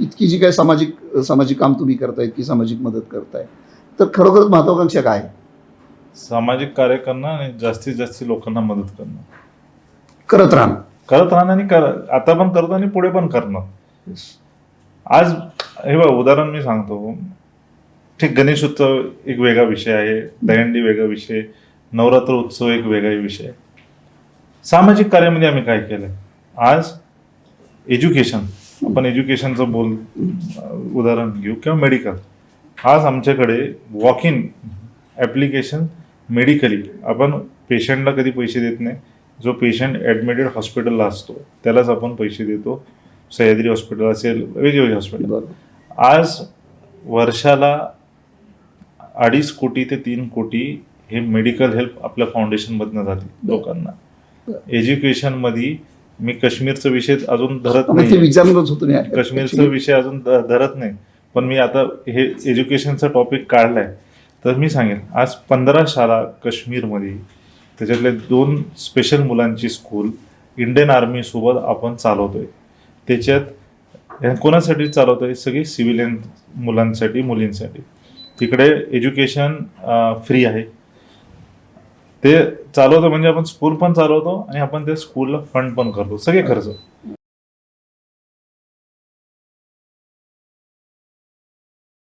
इतकी जी काही सामाजिक सामाजिक काम तुम्ही करताय इतकी सामाजिक मदत करताय. तर खरोखरच महत्वाकांक्षा काय? सामाजिक कार्य करणं आणि जास्तीत जास्त लोकांना मदत करणं. करत राहणं. करत राहणं आणि कर आता पण करतो आणि पुढे पण करणं आज हे बघ उदाहरण मी सांगतो. ठीक गणेश उत्सव एक वेगळा विषय आहे. दहीहंडी वेगळा विषय. नवरात्र उत्सव एक वेगळा विषय. सामाजिक कार्यामध्ये आम्ही काय केलंय? आज एज्युकेशन आपण एज्युकेशनचं बोल उदाहरण घेऊ. किंवा मेडिकल आज आमच्याकडे वॉक इन ॲप्लिकेशन मेडिकली आपण पेशंटला कधी पैसे देत नाही. जो पेशंट ॲडमिटेड हॉस्पिटलला असतो त्यालाच आपण पैसे देतो. सह्याद्री हॉस्पिटल असेल वेगवेगळे हॉस्पिटल आज वर्षाला अडीच कोटी ते तीन कोटी हे मेडिकल हेल्प आपल्या फाउंडेशनमधनं जाते लोकांना. एज्युकेशनमध्ये मी काश्मीरचा विषय अजून धरत नाही विचारणारच होतो मी काश्मीरचा विषय अजून धरत नाही. पण मी आता हे एज्युकेशनचा टॉपिक काढलाय. तर मी सांगेन आज पंधरा शाळा काश्मीरमध्ये त्याच्यातले दोन स्पेशल मुलांची स्कूल इंडियन आर्मी सोबत आपण चालवतोय. त्याच्यात कोणासाठी चालवतोय? सगळी सिव्हिलियन मुलांसाठी मुलींसाठी. तिकडे एज्युकेशन फ्री आहे. ते चालवतो म्हणजे आपण स्कूल पण चालवतो आणि आपण त्या स्कूलला फंड पण करतो. सगळे खर्च.